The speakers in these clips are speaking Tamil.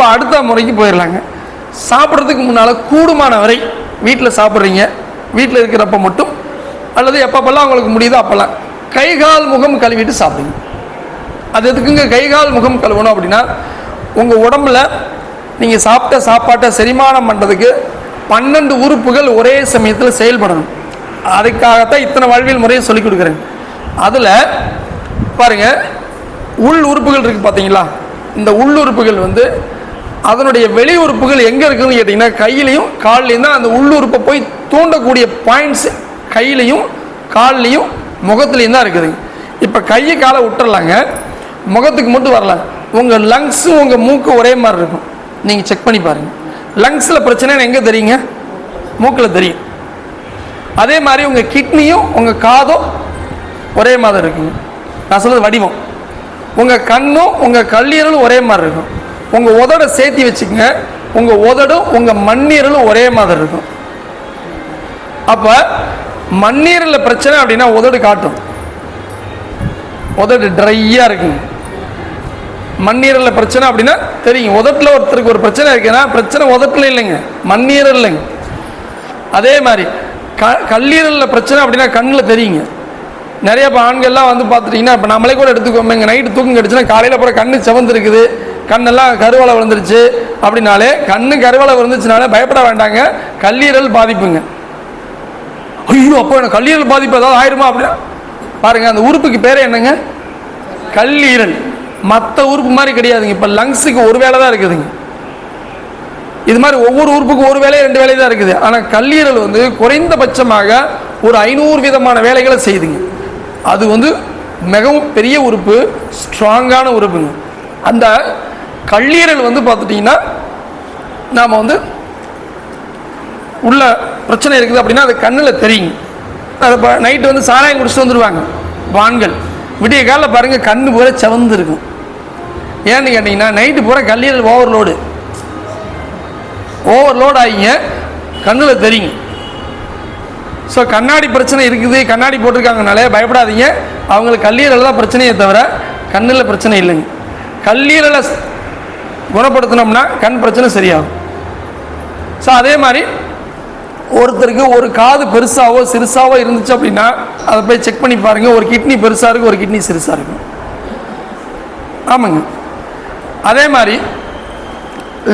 இப்போ அடுத்த முறைக்கு போயிடலாங்க சாப்பிட்றதுக்கு முன்னால் கூடுமான வரை வீட்டில் சாப்பிட்றீங்க. வீட்டில் இருக்கிறப்ப மட்டும். அல்லது எப்பப்பெல்லாம் உங்களுக்கு முடியுதோ அப்போல்லாம். கை கால் முகம் கழுவிட்டு சாப்பிடுங்க. அது எதுக்குங்க கை கால் முகம் கழுவணும் அப்படின்னா உங்கள் உடம்புல நீங்கள் சாப்பிட்ட சாப்பாட்டை செரிமானம் பண்ணுறதுக்கு பன்னெண்டு உறுப்புகள் ஒரே சமயத்தில் செயல்படணும். அதுக்காகத்தான் இத்தனை வாழ்வியல் முறையை சொல்லிக் கொடுக்குறேன். அதில் பாருங்க உள் உறுப்புகள் இருக்குது பார்த்தீங்களா இந்த உள் உறுப்புகள் வந்து அதனுடைய வெளி உறுப்புகள் எங்கே இருக்குதுன்னு கேட்டிங்கன்னா கையிலையும் கால்லையும் தான் அந்த உள்ளுறுப்பை போய் தூண்டக்கூடிய பாயிண்ட்ஸ் கையிலையும் கால்லையும் முகத்துலையும் தான் இருக்குதுங்க இப்போ கையை காலை விட்டுறலாங்க. முகத்துக்கு மட்டும் வரலாம் உங்கள் லங்ஸும் உங்கள் மூக்கு ஒரே மாதிரி இருக்கும். நீங்கள் செக் பண்ணி பாருங்கள் லங்ஸில் பிரச்சனைன்னு எங்கே தெரியுங்க? மூக்கில் தெரியும். அதே மாதிரி உங்கள் கிட்னியும் உங்கள் காதும் ஒரே மாதிரி இருக்குங்க. நான் சொல்கிறது வடிவம். உங்கள் கண்ணும் உங்கள் கல்லீரலும் ஒரே மாதிரி இருக்கும். உங்கள் உதடை சேர்த்தி வச்சுக்கங்க. உங்கள் உதடும் உங்கள் மண்ணீரலும் ஒரே மாதிரி இருக்கும். அப்போ மண்ணீரலில் பிரச்சனை அப்படின்னா உதடு காட்டும். உதடு ட்ரையாக இருக்குங்க மண்ணீரலில் பிரச்சனை அப்படின்னா தெரியும். உதட்டில் ஒருத்தருக்கு ஒரு பிரச்சனை இருக்குன்னா பிரச்சனை உதட்டில் இல்லைங்க. மண்ணீரல் இல்லைங்க அதே மாதிரி க கல்லீரலில் பிரச்சனை அப்படின்னா கண்ணில் தெரியுங்க. நிறைய இப்போ ஆண்கள்லாம் வந்து பார்த்துட்டிங்கன்னா இப்போ நம்மளே கூட எடுத்துக்கோமே இங்கே நைட்டு தூக்கம் கிடச்சுன்னா காலையில் அப்புறம் கண்ணு சிவந்துருக்குது. கண்ணெல்லாம் கருவலை விழுந்துருச்சு அப்படின்னாலே கண்ணு கருவலை விழுந்துச்சுனாலே பயப்பட வேண்டாங்க. கல்லீரல் பாதிப்புங்க. ஐயோ அப்போ எனக்கு கல்லீரல் பாதிப்பு ஏதாவது ஆயிருமா அப்படின்னா? பாருங்க அந்த உறுப்புக்கு பேர் என்னங்க? கல்லீரல். மற்ற உறுப்பு மாதிரி கிடையாதுங்க. இப்போ லங்ஸுக்கு ஒரு வேலை தான் இருக்குதுங்க. இது மாதிரி ஒவ்வொரு உறுப்புக்கும் ஒரு வேலை ரெண்டு வேலை தான் இருக்குது. ஆனால் கல்லீரல் வந்து குறைந்தபட்சமாக ஒரு ஐநூறு விதமான வேலைகளை செய்யுதுங்க. அது வந்து மிகவும் பெரிய உறுப்பு ஸ்ட்ராங்கான உறுப்புங்க. அந்த கல்லீரல் வந்து பார்த்துட்டிங்கன்னா நாம் வந்து உள்ள பிரச்சனை இருக்குது அப்படின்னா அது கண்ணில் தெரியும். அது இப்போ நைட்டு வந்து சாராயம் குடிச்சிட்டு வந்துடுவாங்க வான்கள். விடிய காலில் பாருங்கள் கண் பூரா சவந்து இருக்கும் ஏன்னு கேட்டிங்கன்னா நைட்டு பூரா கல்லீரல் ஓவர்லோடு ஓவர்லோடு ஆகிங்க கண்ணில் தெரியும். ஸோ கண்ணாடி பிரச்சனை இருக்குது. கண்ணாடி போட்டிருக்காங்கனாலே பயப்படாதீங்க. அவங்களுக்கு கல்லீரல் தான் பிரச்சனையே தவிர கண்ணில் பிரச்சனை இல்லைங்க. கல்லீரலை குணப்படுத்தினோம்னா கண் பிரச்சனை சரியாகும். ஸோ அதே மாதிரி ஒருத்தருக்கு ஒரு காது பெருசாவோ சிறுசாவோ இருந்துச்சு அப்படின்னா அதை போய் செக் பண்ணி பாருங்கள் ஒரு கிட்னி பெருசாக இருக்கும் ஒரு கிட்னி சிறுசாக இருக்கும் ஆமாங்க. அதே மாதிரி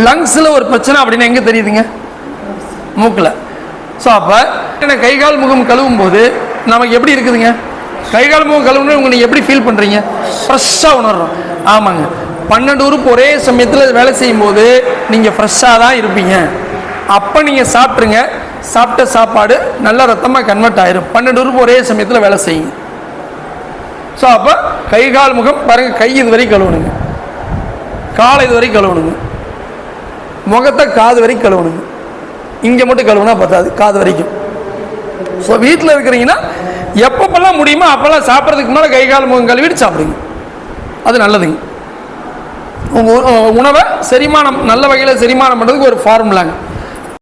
லங்ஸில் ஒரு பிரச்சனை அப்படின்னு எங்கே தெரியுதுங்க? மூக்கில். ஸோ அப்போ என்ன கை கால் முகம் கழுவும் போது நமக்கு எப்படி இருக்குதுங்க? கை கால் முகம் கழுவுன்னு உங்களை நீங்கள் எப்படி ஃபீல் பண்ணுறீங்க ஃப்ரெஷ்ஷாக உணர்றோம். ஆமாங்க. பன்னெண்டு உறுப்பு ஒரே சமயத்தில் வேலை செய்யும் போது நீங்கள் ஃப்ரெஷ்ஷாக தான் இருப்பீங்க. அப்போ நீங்கள் சாப்பிட்ருங்க சாப்பிட்ட சாப்பாடு நல்ல ரத்தமாக கன்வெர்ட் ஆயிரும். பன்னெண்டு உறுப்பு ஒரே சமயத்தில் வேலை செய்யுங்க. ஸோ அப்போ கை கால் முகம் பாருங்க கை இது வரைக்கும் கழுவணுங்க. காலை இது வரைக்கும் கழுவணுங்க. முகத்தை காது வரைக்கும் கழுவணுங்க. இங்கே மட்டும் கழுவுனா பத்தாது காது வரைக்கும். ஸோ வீட்டில் இருக்கிறீங்கன்னா எப்பப்பெல்லாம் முடியுமோ அப்போல்லாம் சாப்பிட்றதுக்கு முன்னாடி கை கால் முகம் கழுவிட்டு சாப்பிடுங்க. அது நல்லதுங்க. உங்கள் உணவை செரிமானம் நல்ல வகையில் செரிமானம் பண்ணுறதுக்கு ஒரு ஃபார்முலாங்க